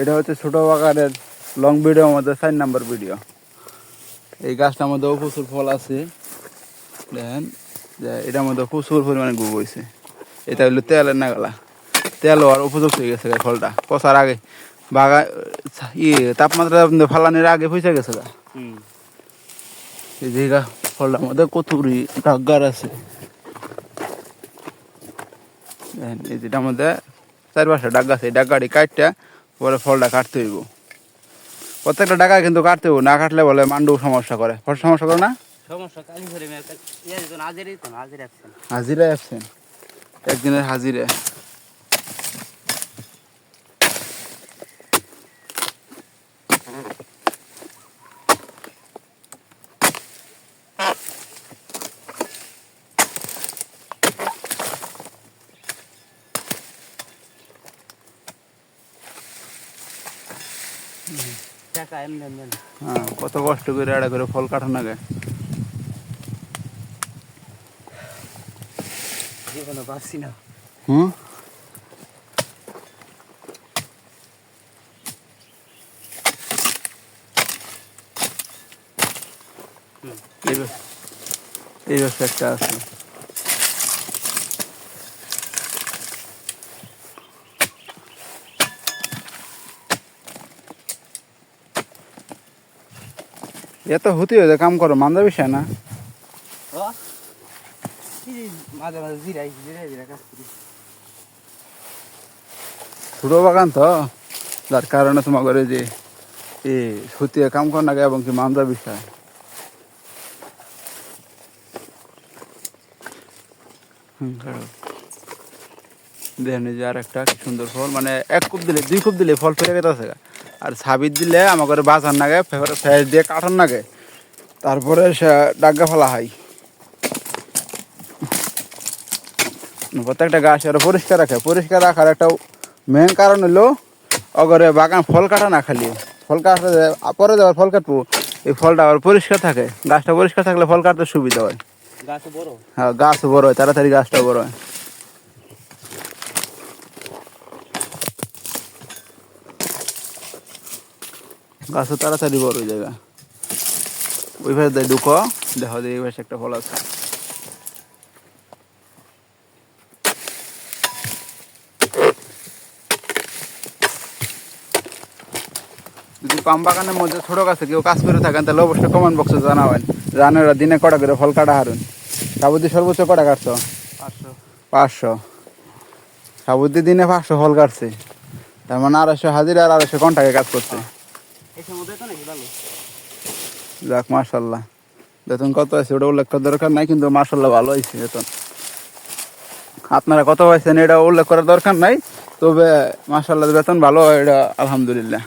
এটা হচ্ছে ছোট বাগানের লং ভিডিও মধ্যে চার নাম্বার ভিডিও এই গাছটার মধ্যেও প্রচুর ফল আছে। দেখেন যে এটার মধ্যে প্রচুর পরিমাণে গুব হয়েছে এটা হলো তেলের নাগালা। তেল হওয়ার উপযুক্ত হয়ে গেছে ফলটা। পচার আগে বাগা ইয়ে তাপমাত্রা ফালানির আগে পয়সা গেছে গা। এই যে ফলটার মধ্যে কতুরি ডাক্গার আছে। দেখেন এই যেটার মধ্যে চার পাঁচটা ডাক আছে। এই ডাক্গাটি কাটটা পরে ফলটা কাটতে হইব। প্রত্যেকটা ডাকা কিন্তু কাটতে হইব না কাটলে বলে মান্ডু সমস্যা করে। ফল সমস্যা করে না? হাজিরা একদিনের হাজিরা। হ্যাঁ কত কষ্ট করে আড়া করে ফল কাটানো গে জীবনে পাচ্ছি না। হুম? এই এই ব্যবসা একটা আছে। এত হতে হয়ে কাম করো মান্দা বিষয় না। ও মাঝে মাঝে জিরাই জিরাই জিরা কাজ করি। ছোট বাগান তো যার কারণে তোমার করে যে এ সুতিয়ে কাম কর নাগে এবং কি মান্দা বিষয়। দেখেন যে আর একটা সুন্দর ফল মানে এক কুপ দিলে দুই কুপ দিলে ফল ফেরে গেছে আর ছাবির দিলে আমার করে বাজার নাগে ফ্যাস দিয়ে কাটার নাগে। তারপরে সে ডাগা ফেলা হয়। প্রত্যেকটা গাছ ওরা পরিষ্কার রাখে। পরিষ্কার রাখার একটা মেন কারণ হলো অগরে বাগান ফল কাটা না খালি। ফল কাটতে পরে যাবার ফল কাটবো এই ফলটা আবার পরিষ্কার থাকে। গাছটা পরিষ্কার থাকলে ফল কাটতে সুবিধা হয়। গাছ বড়? হ্যাঁ গাছ বড় হয় তাড়াতাড়ি গাছটা বড় হয়। গাছও তাড়াতাড়ি বড় হয়ে যাবে। ওই দেয় ঢুকো দেখো যে এই ভাষে একটা ফল আছে। যদি পাম বাগানের মধ্যে ছোট গাছে কেউ কাজ করে থাকেন তাহলে অবশ্যই কমেন্ট বক্সে জানাবেন। জানেরা দিনে কটা করে ফল কাটা হারুন? সাবুদ্দি সর্বোচ্চ কটা কাটছো? পাঁচশো। পাঁচশো। সাবুদ্দি দিনে পাঁচশো ফল কাটছে। তার মানে আড়াইশো হাজির আর আড়াইশো ঘন্টাকে কাজ করছে। যাক মার্শাল্লাহ বেতন কত আছে? ওটা উল্লেখ করার দরকার নাই, কিন্তু মার্শাল্লাহ ভালো হয়েছে বেতন। আপনারা কত পাইছেন এটা উল্লেখ করার দরকার নাই, তবে মার্শাল্লাহ বেতন ভালো, এটা আলহামদুলিল্লাহ।